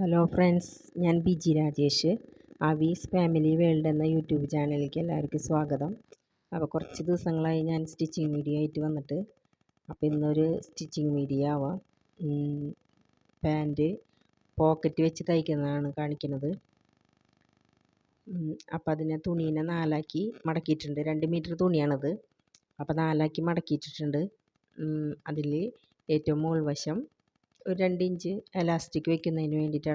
Hello friends ഞാൻ Biji Rajesh. Aavis family world എന്ന YouTube ചാനലിലേക്ക് എല്ലാവർക്കും സ്വാഗതം. അപ്പോൾ കുറച്ച് ദിവസങ്ങളായി ഞാൻ സ്റ്റിച്ചിങ് മീഡിയ ആയിട്ട് വന്നിട്ട് അപ്പോൾ ഇന്നൊരു സ്റ്റിച്ചിങ് മീഡിയ ആവാം. പാന്റ് പോക്കറ്റ് വെച്ച് തയ്ക്കുന്നതാണ് കാണിക്കുന്നത് അപ്പോൾ അതിനെ തുണീനെ നാലാക്കി മടക്കിയിട്ടുണ്ട്. രണ്ട് മീറ്റർ തുണിയാണത്. അപ്പോൾ നാലാക്കി മടക്കിയിട്ടിട്ടുണ്ട്. അതിൽ ഏറ്റവും മുകൾ വശം ഒരു രണ്ട് ഇഞ്ച് എലാസ്റ്റിക് വെക്കുന്നതിന് വേണ്ടിയിട്ട്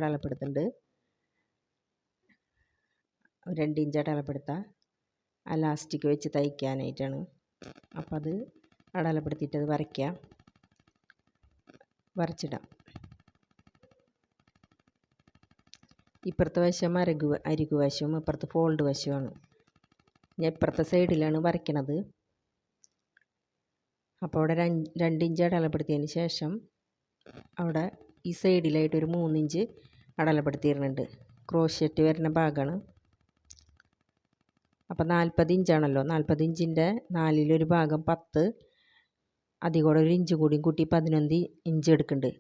ഒരു രണ്ട് ഇഞ്ച് അടയാളപ്പെടുത്തുക എലാസ്റ്റിക് വെച്ച് തയ്ക്കാനായിട്ടാണ്. അപ്പോൾ അത് അടയാളപ്പെടുത്തിയിട്ട് അത് വരയ്ക്കാം. വരച്ചിടാം. ഇപ്പുറത്തെ വശം അരകു അരികു വശവും ഇപ്പുറത്ത് ഫോൾഡ് വശമാണ് ഞാൻ ഇപ്പുറത്തെ സൈഡിലാണ് വരയ്ക്കണത്. അപ്പോൾ അവിടെ രണ്ട് ഇഞ്ച് അടയാളപ്പെടുത്തിയതിന് ശേഷം അവിടെ ഈ സൈഡിലായിട്ട് ഒരു മൂന്നിഞ്ച് അടലപ്പെടുത്തിയിരുന്നുണ്ട് ക്രോഷ്യറ്റ് വരുന്ന ഭാഗമാണ്. അപ്പോൾ നാൽപ്പത് ഇഞ്ചാണല്ലോ നാൽപ്പത് ഇഞ്ചിന്റെ നാലിലൊരു ഭാഗം പത്ത് അതികൂടെ ഒരു ഇഞ്ച് കൂടിയും കൂട്ടി പതിനൊന്ന് ഇഞ്ച് എടുക്കുന്നുണ്ട്.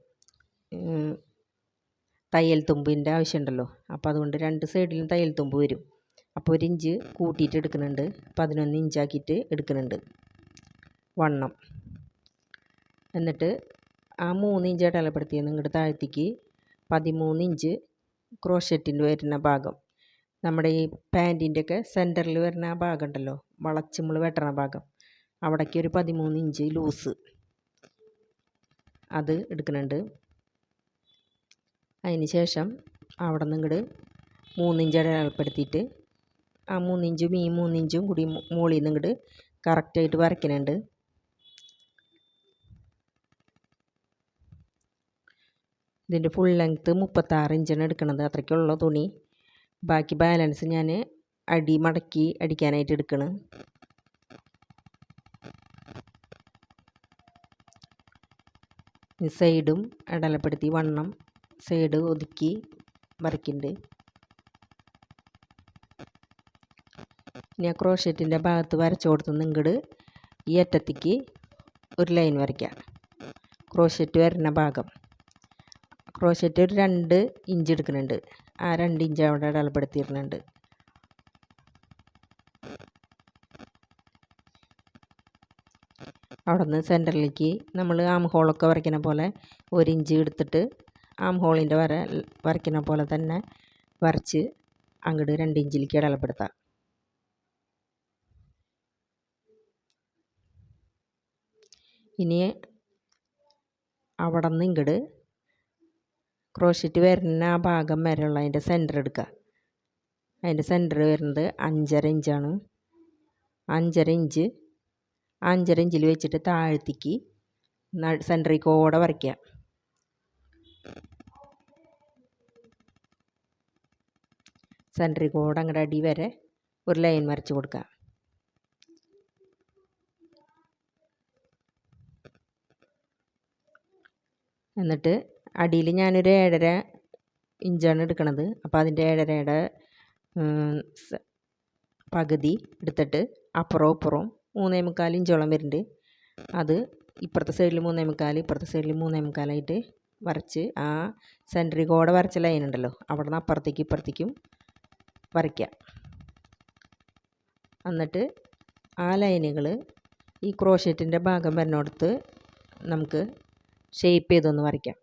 തയ്യൽ തുമ്പിന്റെ ആവശ്യമുണ്ടല്ലോ. അപ്പോൾ അതുകൊണ്ട് രണ്ട് സൈഡിലും തയ്യൽ തുമ്പ് വരും. അപ്പോൾ ഒരു ഇഞ്ച് കൂട്ടിയിട്ട് എടുക്കുന്നുണ്ട്. പതിനൊന്ന് ഇഞ്ചാക്കിയിട്ട് എടുക്കുന്നുണ്ട്. വണ്ണം. എന്നിട്ട് ആ മൂന്ന് ഇഞ്ച് അടയാളപ്പെടുത്തിയത് നിങ്ങളുടെ താഴ്ത്തിക്ക്. പതിമൂന്ന് ഇഞ്ച് ക്രോഷറ്റിന്റെ വരുന്ന ഭാഗം. നമ്മുടെ ഈ പാന്റിന്റെയൊക്കെ സെന്ററിൽ വരുന്ന ആ ഭാഗം ഉണ്ടല്ലോ വളച്ച് നമ്മൾ വെട്ടണ ഭാഗം. അവിടേക്ക് ഒരു പതിമൂന്ന് ഇഞ്ച് ലൂസ് അത് എടുക്കുന്നുണ്ട്. അതിന് ശേഷം അവിടെ നിന്ന് ഇങ്ങോട്ട് മൂന്നിഞ്ച് അടയാളപ്പെടുത്തിയിട്ട് ആ മൂന്നിഞ്ചും ഈ മൂന്നിഞ്ചും കൂടി മുകളിൽ നിന്ന് ഇങ്ങോട്ട് കറക്റ്റായിട്ട് വരയ്ക്കുന്നുണ്ട്. ഇതിന്റെ ഫുൾ ലെങ്ത്ത് മുപ്പത്താറ് ഇഞ്ചാണ് എടുക്കുന്നത് അത്രയ്ക്കുള്ള തുണി. ബാക്കി ബാലൻസ് ഞാൻ അടി മടക്കി അടിക്കാനായിട്ട് എടുക്കണം. സൈഡും അടലപ്പെടുത്തി വണ്ണം സൈഡ് ഒതുക്കി വരയ്ക്കുന്നുണ്ട് ഇനി ആ ക്രോഷറ്റിന്റെ ഭാഗത്ത് വരച്ചു കൊടുത്ത് ഇങ്ങോട്ട് ഈ അറ്റത്തേക്ക് ഒരു ലൈൻ വരയ്ക്കാം. ക്രോഷറ്റ് വരുന്ന ഭാഗം. ക്രോഷറ്റ് ഒരു രണ്ട് ഇഞ്ച് എടുക്കുന്നുണ്ട്. ആ രണ്ട് ഇഞ്ച് അവിടെ അടയാളപ്പെടുത്തിയിട്ടുണ്ട് അവിടെ നിന്ന് സെന്ററിലേക്ക് നമ്മൾ ആം ഹോളൊക്കെ വരയ്ക്കുന്ന പോലെ ഒരു ഇഞ്ച് എടുത്തിട്ട് ആം ഹോളിന്റെ വര വരയ്ക്കുന്ന പോലെ തന്നെ വരച്ച് അങ്ങോട്ട് രണ്ട് ഇഞ്ചിലേക്ക് അടയാളപ്പെടുത്താം ഇനി അവിടെ നിന്ന് ഇങ്ങോട്ട് ക്രോഷറ്റ് വരുന്ന ആ ഭാഗം വരെയുള്ള അതിന്റെ സെന്റർ എടുക്കുക. അതിന്റെ സെന്റർ വരുന്നത് അഞ്ചര ഇഞ്ചാണ് അഞ്ചര ഇഞ്ച് അഞ്ചര ഇഞ്ചിൽ വെച്ചിട്ട് താഴ്ത്തിക്ക് സെന്ററിൽ കൂടെ വരയ്ക്കുക. സെന്ററിൽ കൂടെ അങ്ങോട്ട് അടി വരെ ഒരു ലൈൻ വരച്ച് കൊടുക്കുക. എന്നിട്ട് അടിയിൽ ഞാനൊരു ഏഴര ഇഞ്ചാണ് എടുക്കണത്. അപ്പോൾ അതിന്റെ ഏഴരയുടെ പകുതി എടുത്തിട്ട് അപ്പുറവും ഇപ്പുറവും മൂന്നേ മുക്കാൽ ഇഞ്ചോളം വരുന്നുണ്ട്. അത് ഇപ്പുറത്തെ സൈഡിൽ മൂന്നേ മുക്കാൽ ഇപ്പുറത്തെ സൈഡിൽ മൂന്നേ മുക്കാലായിട്ട് വരച്ച് ആ സെന്ററി കൂടെ വരച്ച ലൈൻ ഉണ്ടല്ലോ അവിടെ നിന്ന് അപ്പുറത്തേക്ക് ഇപ്പുറത്തേക്കും വരയ്ക്കുക. എന്നിട്ട് ആ ലൈനുകൾ ഈ ക്രോഷറ്റിന്റെ ഭാഗം വരുന്നിടത്ത് നമുക്ക് ഷേപ്പ് ചെയ്തൊന്ന് വരയ്ക്കാം.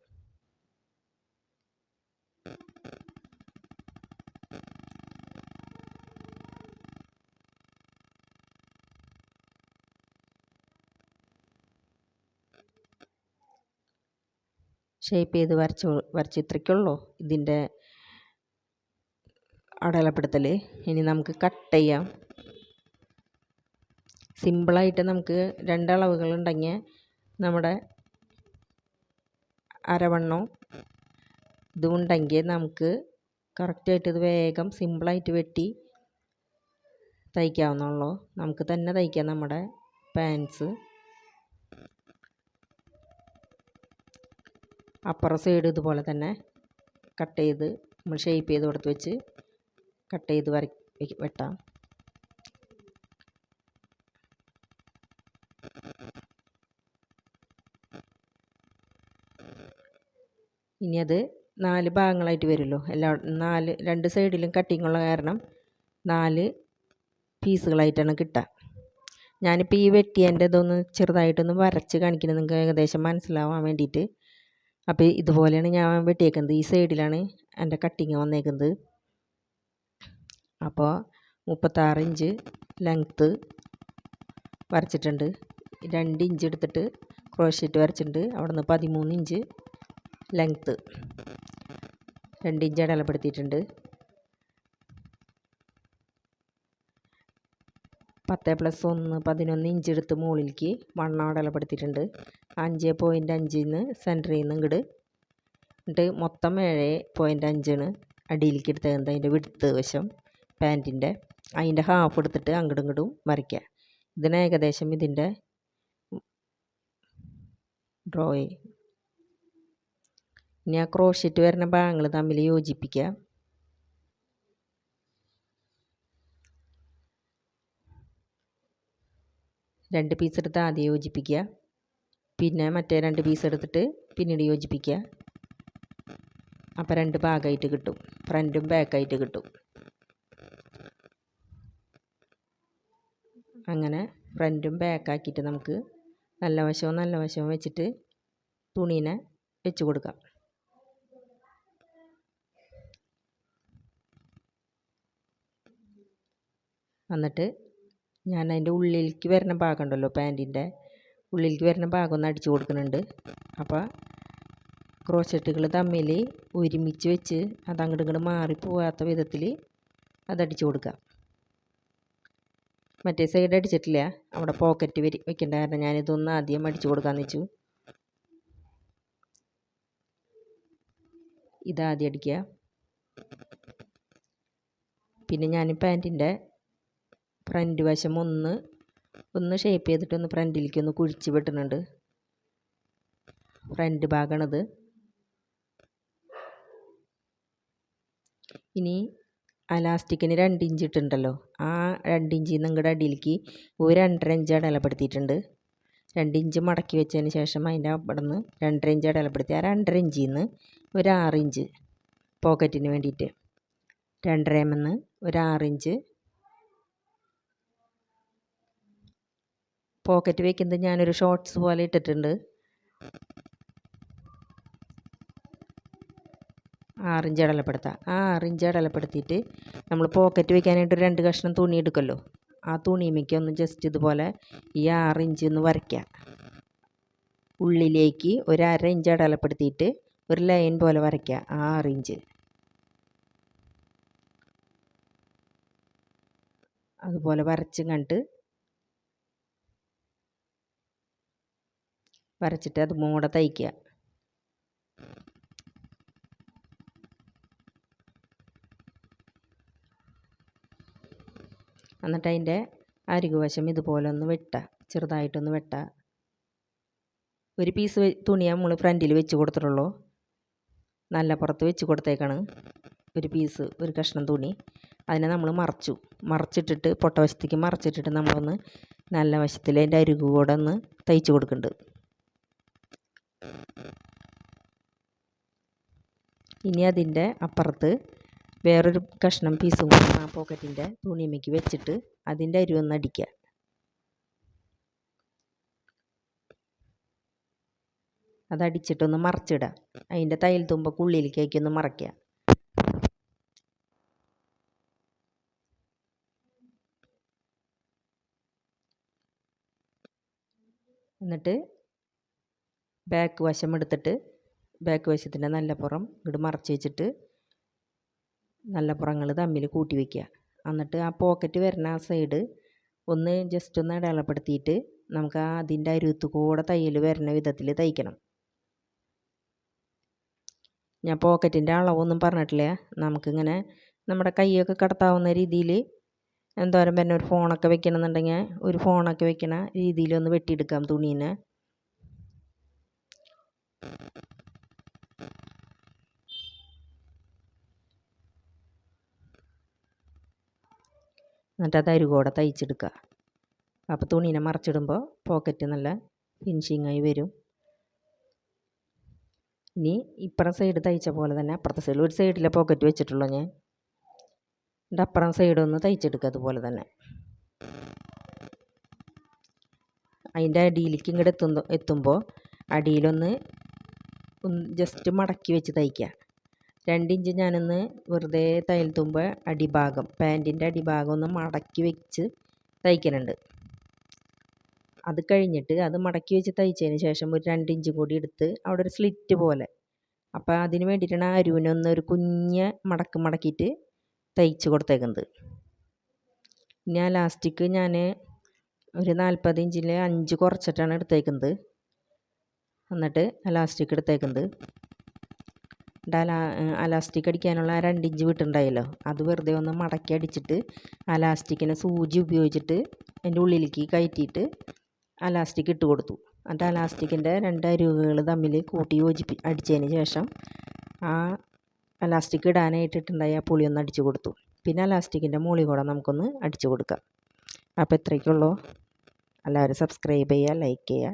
ഷേപ്പ് ചെയ്ത് വരച്ച് വരച്ച് ഇത്രയ്ക്കുള്ളൂ ഇതിന്റെ അടയാളപ്പെടുത്തൽ. ഇനി നമുക്ക് കട്ട് ചെയ്യാം. സിമ്പിളായിട്ട് നമുക്ക് രണ്ടളവുകളുണ്ടെങ്കിൽ നമ്മുടെ അരവണ്ണോ ഇതുണ്ടെങ്കിൽ നമുക്ക് കറക്റ്റായിട്ട് ഇത് വേഗം സിമ്പിളായിട്ട് വെട്ടി തയ്ക്കാവുന്നുള്ളൂ നമുക്ക് തന്നെ തയ്ക്കാം നമ്മുടെ പാൻസ് അപ്പുറ സൈഡ് ഇതുപോലെ തന്നെ കട്ട് ചെയ്ത് നമ്മൾ ഷേപ്പ് ചെയ്ത് കൊടുത്ത് വെച്ച് കട്ട് ചെയ്ത് വര വെട്ടാം. ഇനി അത് നാല് ഭാഗങ്ങളായിട്ട് വരുമല്ലോ. എല്ലാ നാല് രണ്ട് സൈഡിലും കട്ടിങ് ഉള്ള കാരണം നാല് പീസുകളായിട്ടാണ് കിട്ടുക. ഞാനിപ്പോൾ ഈ വെട്ടിയതിന്റെ ഇതൊന്ന് ചെറുതായിട്ടൊന്ന് വരച്ച് കാണിക്കുന്നത് നിങ്ങൾക്ക് ഏകദേശം മനസ്സിലാവാൻ വേണ്ടിയിട്ട് അപ്പോൾ ഇതുപോലെയാണ് ഞാൻ വെട്ടിയേക്കുന്നത്. ഈ സൈഡിലാണ് എന്റെ കട്ടിങ് വന്നേക്കുന്നത്. അപ്പോൾ മുപ്പത്താറ് ഇഞ്ച് ലെങ്ത്ത് വരച്ചിട്ടുണ്ട്. രണ്ട് ഇഞ്ച് എടുത്തിട്ട് ക്രോഷീറ്റ് വരച്ചിട്ടുണ്ട്. അവിടെ നിന്ന് പതിമൂന്ന് ഇഞ്ച് ലെങ്ത്ത് രണ്ട് ഇഞ്ച് അടയാളപ്പെടുത്തിയിട്ടുണ്ട്. പത്ത് പ്ലസ് ഒന്ന് പതിനൊന്ന് ഇഞ്ച് എടുത്ത് മുകളിലേക്ക് വണ്ണം അടയാളപ്പെടുത്തിയിട്ടുണ്ട് അഞ്ച് പോയിന്റ് അഞ്ചിൽ നിന്ന് സെന്ററിൽ നിന്ന് ഇങ്ങോട്ട് എന്നിട്ട് മൊത്തം ഏഴ് പോയിന്റ് അഞ്ചാണ് അടിയിലേക്ക് എടുത്തത് അതിന്റെ വിടുത്ത് വശം? പാന്റിന്റെ അതിന്റെ ഹാഫ് എടുത്തിട്ട് അങ്ങോട്ടും ഇങ്ങോട്ടും വരയ്ക്കുക ഇതിന് ഏകദേശം ഇതിന്റെ ഡ്രോയിങ് ഇനി ആ ക്രോഷിറ്റ് വരുന്ന ഭാഗങ്ങൾ തമ്മിൽ യോജിപ്പിക്കുക രണ്ട് പീസ് എടുത്ത് ആദ്യം യോജിപ്പിക്കുക. പിന്നെ മറ്റേ രണ്ട് പീസ് എടുത്തിട്ട് പിന്നീട് യോജിപ്പിക്കുക. അപ്പോൾ രണ്ട് ഭാഗമായിട്ട് കിട്ടും. ഫ്രണ്ടും ബാക്കായിട്ട് കിട്ടും. അങ്ങനെ ഫ്രണ്ടും ബാക്കാക്കിയിട്ട് നമുക്ക് നല്ല വശവും നല്ല വശവും വെച്ചിട്ട് തുണീനെ വെച്ച് കൊടുക്കാം. എന്നിട്ട് ഞാൻ അതിന്റെ ഉള്ളിലേക്ക് വരുന്ന ഭാഗം ഉണ്ടല്ലോ പാന്റിന്റെ ഉള്ളിലേക്ക് വരുന്ന ഭാഗം ഒന്ന് അടിച്ചു കൊടുക്കുന്നുണ്ട്. അപ്പോൾ ക്രോച്ചെട്ടുകൾ തമ്മിൽ ഒരുമിച്ച് വെച്ച് അത് അങ്ങോട്ട് ഇങ്ങോട്ട് മാറിപ്പോവാത്ത വിധത്തിൽ അതടിച്ചു കൊടുക്കുക മറ്റേ സൈഡ് അടിച്ചിട്ടില്ല. അവിടെ പോക്കറ്റ് വരി വെക്കേണ്ട കാരണം ഞാനിതൊന്ന് ആദ്യം അടിച്ചു കൊടുക്കാമെന്ന് വെച്ചു. ഇതാദ്യം അടിക്കുക പിന്നെ ഞാൻ പാന്റിന്റെ ഫ്രണ്ട് വശം ഒന്ന് ഒന്ന് ഷേപ്പ് ചെയ്തിട്ട് ഒന്ന് ഫ്രണ്ടിലേക്ക് ഒന്ന് കുഴിച്ച് വെട്ടുന്നുണ്ട് ഫ്രണ്ട് ഭാഗമാണത് ഇനി അലാസ്റ്റിക്കിന് രണ്ട് ഇഞ്ച് ഇട്ടുണ്ടല്ലോ. ആ രണ്ട് ഇഞ്ചിൽ നിന്ന് ഇങ്ങോട്ട് അടിയിലേക്ക് ഒരു രണ്ടര ഇഞ്ച് അടലപ്പെടുത്തിയിട്ടുണ്ട് രണ്ട് ഇഞ്ച് മടക്കി വെച്ചതിന് ശേഷം അതിന്റെ അവിടെ നിന്ന് രണ്ടര ഇഞ്ച് അടലപ്പെടുത്തി ആ രണ്ടര ഇഞ്ചിൽ നിന്ന് ഒരു ഇഞ്ച് പോക്കറ്റിന് വേണ്ടിയിട്ട്. രണ്ടര എം എന്ന് ഒരു ആറ് ഇഞ്ച് പോക്കറ്റ് വയ്ക്കുന്നത് ഞാനൊരു ഷോർട്ട്സ് പോലെ ഇട്ടിട്ടുണ്ട്. ആറിഞ്ച് അടലപ്പെടുത്താം. ആ ആറിഞ്ച് അടലപ്പെടുത്തിയിട്ട് നമ്മൾ പോക്കറ്റ് വെക്കാനായിട്ട് രണ്ട് കഷ്ണം തുണി എടുക്കല്ലോ. ആ തുണിമയ്ക്ക് ഒന്ന് ജസ്റ്റ് ഇതുപോലെ ഈ ആറിഞ്ച് ഒന്ന് വരയ്ക്കുക ഉള്ളിലേക്ക് ഒരു അര ഇഞ്ച് അടലപ്പെടുത്തിയിട്ട് ഒരു ലൈൻ പോലെ വരയ്ക്കുക ആ ആറിഞ്ച് അതുപോലെ വരച്ചും കണ്ട് വരച്ചിട്ട് അത് മൂടെ തയ്ക്കുക. എന്നിട്ട് അതിന്റെ അരികുവശം ഇതുപോലെ ഒന്ന് വെട്ടുക. ചെറുതായിട്ടൊന്ന് വെട്ട ഒരു പീസ് തുണിയാ നമ്മൾ ഫ്രണ്ടിൽ വെച്ച് കൊടുത്തിട്ടുള്ളൂ. നല്ല പുറത്ത് വെച്ച് കൊടുത്തേക്കാണ് ഒരു പീസ് ഒരു കഷ്ണം തുണി. അതിനെ നമ്മൾ മറച്ചു. മറച്ചിട്ടിട്ട് പൊട്ടവശത്തേക്ക് മറച്ചിട്ടിട്ട് നമ്മളൊന്ന് നല്ല വശത്തിൽ അതിന്റെ അരികു കൂടെ ഒന്ന് തയ്ച്ച് കൊടുക്കുന്നുണ്ട്. ഇനി അതിന്റെ അപ്പുറത്ത് വേറൊരു കഷ്ണം പീസും കൂടി ആ പോക്കറ്റിന്റെ തുണിമയ്ക്ക് വെച്ചിട്ട് അതിന്റെ അരിവൊന്ന് അടിക്കുക. അതടിച്ചിട്ടൊന്ന് മറച്ചിടുക. അതിന്റെ തയ്യൽ തുമ്പൊക്കെ ഉള്ളിലേക്കാക്കി ഒന്ന് മറയ്ക്കുക എന്നിട്ട് ബാക്ക് വശം എടുത്തിട്ട് ബാക്ക് വശത്തിന്റെ നല്ല പുറം ഇങ്ങോട്ട് മറച്ച് വെച്ചിട്ട് നല്ല പുറങ്ങൾ തമ്മിൽ കൂട്ടി വയ്ക്കുക എന്നിട്ട് ആ പോക്കറ്റ് വരുന്ന ആ സൈഡ് ഒന്ന് ജസ്റ്റ് ഒന്ന് അടയാളപ്പെടുത്തിയിട്ട് നമുക്ക് ആ അതിന്റെ അരുത്ത് കൂടെ തയ്യൽ വരുന്ന വിധത്തിൽ തയ്ക്കണം. ഞാൻ പോക്കറ്റിന്റെ അളവൊന്നും പറഞ്ഞിട്ടില്ല. നമുക്കിങ്ങനെ നമ്മുടെ കൈയൊക്കെ കടത്താവുന്ന രീതിയിൽ എന്തോരം പിന്നെ ഒരു ഫോണൊക്കെ വെക്കണമെന്നുണ്ടെങ്കിൽ ഒരു ഫോണൊക്കെ വെക്കണ രീതിയിലൊന്ന് വെട്ടിയെടുക്കാം തുണീനെ. എന്നിട്ട് അത് അരുകോടെ തയ്ച്ചെടുക്കുക. അപ്പോൾ തുണീനെ മറച്ചിടുമ്പോൾ പോക്കറ്റ് നല്ല ഫിനിഷിങ്ങായി വരും. ഇനി ഇപ്പുറം സൈഡ് തയ്ച്ച പോലെ തന്നെ അപ്പുറത്തെ സൈഡിൽ ഒരു സൈഡിലെ പോക്കറ്റ് വെച്ചിട്ടുള്ളൂ ഞാൻ. എന്റെ അപ്പുറം ഒന്ന് തയ്ച്ചെടുക്കുക അതുപോലെ തന്നെ. അതിന്റെ അടിയിലേക്ക് ഇങ്ങോട്ട് എത്തുമ്പോൾ അടിയിലൊന്ന് ജസ്റ്റ് മടക്കി വെച്ച് തയ്ക്കുക രണ്ടിഞ്ച് ഞാനൊന്ന് വെറുതെ തയ്യൽ തുമ്പ് അടിഭാഗം പാന്റിന്റെ അടിഭാഗം ഒന്ന് മടക്കി വെച്ച് തയ്ക്കുന്നുണ്ട് അത് കഴിഞ്ഞിട്ട് അത് മടക്കി വെച്ച് തയ്ച്ചതിന് ശേഷം ഒരു രണ്ട് ഇഞ്ചും കൂടി എടുത്ത് അവിടെ ഒരു സ്ലിറ്റ് പോലെ. അപ്പോൾ അതിന് വേണ്ടിയിട്ടാണ് ആ അരുവിനൊന്ന് ഒരു കുഞ്ഞ് മടക്ക് മടക്കിയിട്ട് തയ്ച്ച് കൊടുത്തേക്കുന്നത്. ഇനി ആ ലാസ്റ്റിക്ക് ഞാൻ ഒരു നാൽപ്പത് ഇഞ്ചിൽ അഞ്ച് കുറച്ചിട്ടാണ് എടുത്തേക്കുന്നത്. എന്നിട്ട് അലാസ്റ്റിക് എടുത്തേക്കുന്നത്. അലാ അലാസ്റ്റിക് അടിക്കാനുള്ള ആ രണ്ടിഞ്ച് വിട്ടുണ്ടായല്ലോ അത് വെറുതെ ഒന്ന് മടക്കി അടിച്ചിട്ട് അലാസ്റ്റിക്കിനെ സൂചി ഉപയോഗിച്ചിട്ട് അതിന്റെ ഉള്ളിലേക്ക് കയറ്റിയിട്ട് അലാസ്റ്റിക് ഇട്ട് കൊടുത്തു. എന്നിട്ട് അലാസ്റ്റിക്കിന്റെ രണ്ട് അരുവുകൾ തമ്മിൽ കൂട്ടി യോജിപ്പി അടിച്ചതിന് ശേഷം ആ അലാസ്റ്റിക് ഇടാനായിട്ടിട്ടുണ്ടായ ആ പുളി ഒന്ന് അടിച്ചു കൊടുത്തു. പിന്നെ അലാസ്റ്റിക്കിന്റെ മുകളിൽ കൂടെ നമുക്കൊന്ന് അടിച്ചു കൊടുക്കാം. അപ്പോൾ ഇത്രയ്ക്കുള്ളൂ എല്ലാവരും സബ്സ്ക്രൈബ് ചെയ്യുക ലൈക്ക് ചെയ്യുക.